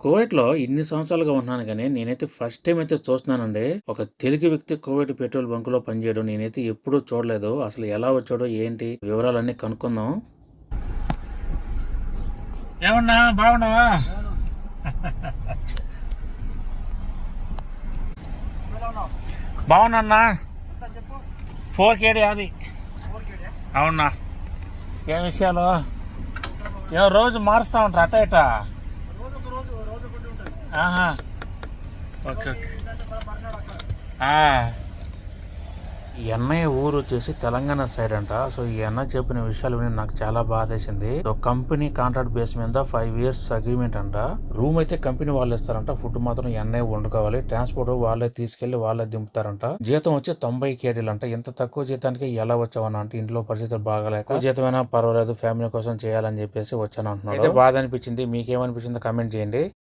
కువైట్‌లో ఇన్ని సంవత్సరాలుగా ఉన్నాను కానీ నేనైతే ఫస్ట్ టైం అయితే చూస్తున్నానండి. ఒక తెలుగు వ్యక్తి కువైట్ పెట్రోల్ బంక్‌లో పనిచేయడం నేనైతే ఎప్పుడూ చూడలేదు. అసలు ఎలా వచ్చాడో, ఏంటి వివరాలన్నీ కనుక్కుందాం. ఏమన్నా బాగున్నావా? బాగున్నా ఫోర్ కేడీ అది అవునా ఏం విషయాలు రోజు మారుస్తూ ఉంటారు అట్ట ఇట ఆహా. Okay okay. ఆ. ఈ అన్నయ్య ఊరు వచ్చేసి తెలంగాణ సైడ్ అంట. సో ఈ అన్న చెప్పిన విషయాలు విని నాకు చాలా బాధేసింది. సో కంపెనీ కాంట్రాక్ట్ బేస్ మీద ఫైవ్ ఇయర్స్ అగ్రిమెంట్ అంట. రూమ్ అయితే కంపెనీ వాళ్ళు ఇస్తారంట. ఫుడ్ మాత్రం ఈ అన్నయ్య వండుకోవాలి. ట్రాన్స్పోర్ట్ వాళ్ళే తీసుకెళ్ళి వాళ్ళే దింపుతారంట. జీతం వచ్చి తొంభై కేడీలు అంట. ఇంత తక్కువ జీతానికి ఎలా వచ్చావని అంటే ఇంట్లో పరిస్థితులు బాగాలేక జీతమైనా పర్వాలేదు ఫ్యామిలీ కోసం చేయాలని చెప్పేసి వచ్చాను అంటున్నాడు అయితే బాధ అనిపించింది. మీకేమనిపించిందో కమెంట్ చేయండి.